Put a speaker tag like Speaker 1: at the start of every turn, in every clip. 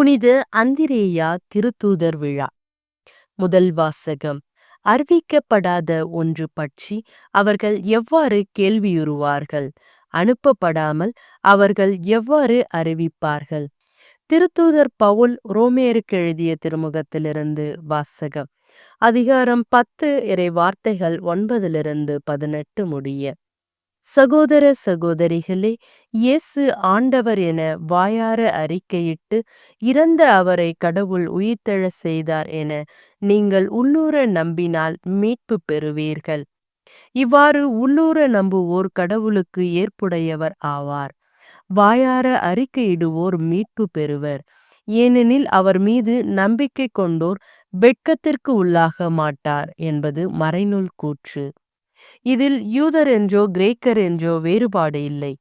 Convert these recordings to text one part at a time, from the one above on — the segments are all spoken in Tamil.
Speaker 1: புனித அந்திரேயா திருத்தூதர் விழா. முதல் வாசகம். அறிவிக்கப்படாத ஒன்று பற்றி அவர்கள் எவ்வாறு கேள்வியுறுவார்கள்? அனுப்பப்படாமல் அவர்கள் எவ்வாறு அறிவிப்பார்கள்? திருத்தூதர் பவுல் ரோமேருக்கு எழுதிய திருமுகத்திலிருந்து வாசகம். அதிகாரம் பத்து இறை வார்த்தைகள் ஒன்பதிலிருந்து பதினெட்டு முடிய. சகோதர சகோதரிகளே இயேசு ஆண்டவர் என வாயார அறிக்கையிட்டு இறந்த அவரை கடவுள் உயிர்த்தெழ செய்தார் என நீங்கள் உள்ளூர நம்பினால் மீட்பு பெறுவீர்கள். இவ்வாறு உள்ளூர நம்புவோர் கடவுளுக்கு ஏற்புடையவர் ஆவார். வாயார அறிக்கையிடுவோர் மீட்பு பெறுவர். ஏனெனில் அவர் மீது நம்பிக்கை கொண்டோர் வெட்கத்திற்கு உள்ளாக மாட்டார் என்பது மறைநூல் கூற்று. இதில் யூதர் என்றோ கிரேக்கர் என்றோ வேறுபாடு இல்லை.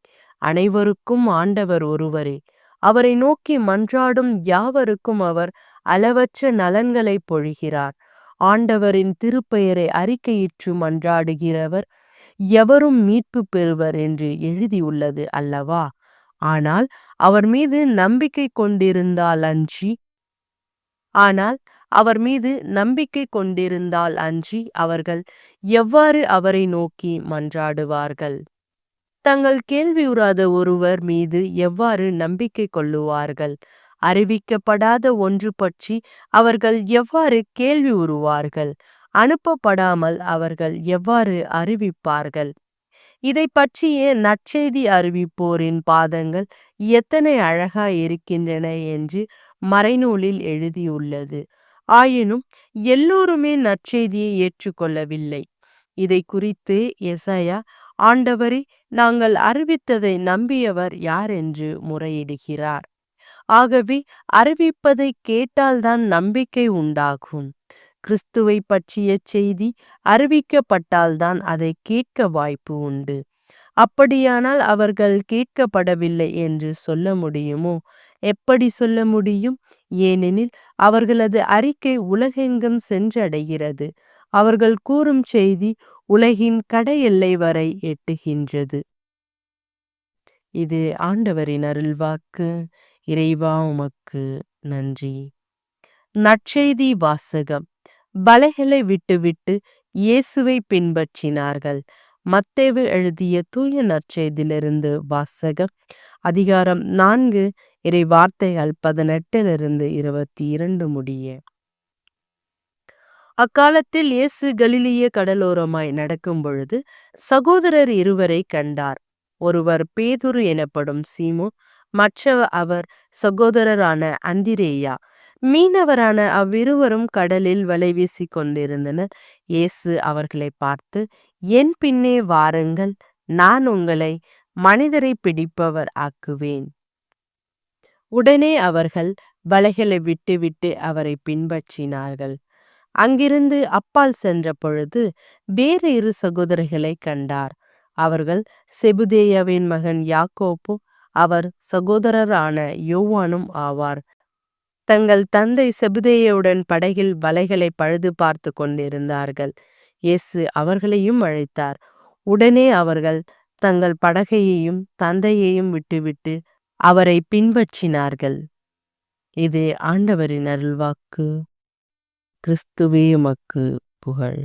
Speaker 1: அனைவருக்கும் ஆண்டவர் ஒருவரே. அவரை நோக்கி மன்றாடும் யாவருக்கும் அவர் அளவற்ற நலன்களை பொழிகிறார். ஆண்டவரின் திருப்பெயரை அறிக்கையிற்று மன்றாடுகிறவர் எவரும் மீட்பு பெறுவர் என்று எழுதியுள்ளது அல்லவா? ஆனால் அவர் மீது நம்பிக்கை கொண்டிருந்தால் அன்றி ஆனால் அவர் மீது நம்பிக்கை கொண்டிருந்தால் அன்றி அவர்கள் எவ்வாறு அவரை நோக்கி மன்றாடுவார்கள்? தங்கள் கேள்வியுறாத ஒருவர் மீது எவ்வாறு நம்பிக்கை கொள்ளுவார்கள்? அறிவிக்கப்படாத ஒன்று பற்றி அவர்கள் எவ்வாறு கேள்வி உறுவார்கள் அனுப்பப்படாமல் அவர்கள் எவ்வாறு அறிவிப்பார்கள்? இதை பற்றிய நற்செய்தி அறிவிப்போரின் பாதங்கள் எத்தனை அழகா இருக்கின்றன என்று மறைநூலில் எழுதியுள்ளது. ஆயினும் எல்லோருமே நற்செய்தியை ஏற்றுக்கொள்ளவில்லை. இதை குறித்து எசையா ஆண்டவரே நாங்கள் அறிவித்ததை நம்பியவர் யார் என்று முறையிடுகிறார். ஆகவே அறிவிப்பதை கேட்டால்தான் நம்பிக்கை உண்டாகும். கிறிஸ்துவை பற்றிய செய்தி அறிவிக்கப்பட்டால்தான் அதை கேட்க வாய்ப்பு உண்டு. அப்படியானால் அவர்கள் கேட்கப்படவில்லை என்று சொல்ல முடியுமோ? எப்படி சொல்ல முடியும்? ஏனெனில் அவர்களது அறிக்கை உலகெங்கும் சென்றடைகிறது. அவர்கள் கூறும் செய்தி உலகின் கடை எல்லை வரை எட்டுகின்றது. இது ஆண்டவரின் அருள்வாக்கு. இறைவா உமக்கு நன்றி. நற்செய்தி வாசகம். பலைகளை விட்டுவிட்டு இயேசுவை பின்பற்றினார்கள். மத்தேவு எழுதிய தூய நற்செய்தியிலிருந்து வாசகம். அதிகாரம் நான்கு இறை வார்த்தைகள் பதினெட்டிலிருந்து இருபத்தி இரண்டு முடிய. அக்காலத்தில் இயேசு கலிலிய கடலோரமாய் நடக்கும் பொழுது சகோதரர் இருவரை கண்டார். ஒருவர் பேதுரு எனப்படும் சீமு மற்ற அவர் சகோதரரான அந்திரேயா. மீனவரான அவ்விருவரும் கடலில் வலை வீசி கொண்டிருந்தனர் இயேசு அவர்களை பார்த்து என் பின்னே வாருங்கள் நான் உங்களை மனிதரை பிடிப்பவர் ஆக்குவேன். உடனே அவர்கள் வலைகளை விட்டுவிட்டு அவரை பின்பற்றினார்கள். அங்கிருந்து அப்பால் சென்ற பொழுது வேறு இரு சகோதரர்களை கண்டார். அவர்கள் செபுதேயாவின் மகன் யாக்கோப்பு அவர் சகோதரரான யோவானும் ஆவார். தங்கள் தந்தை செபுதேயுடன் படகில் வலைகளை பழுது பார்த்து கொண்டிருந்தார்கள். இயேசு அவர்களையும் அழைத்தார். உடனே அவர்கள் தங்கள் படகையையும் தந்தையையும் விட்டுவிட்டு அவரை பின்பற்றினார்கள். இது ஆண்டவரின் அருள்வாக்கு. கிறிஸ்துவே உமக்கு புகழ்.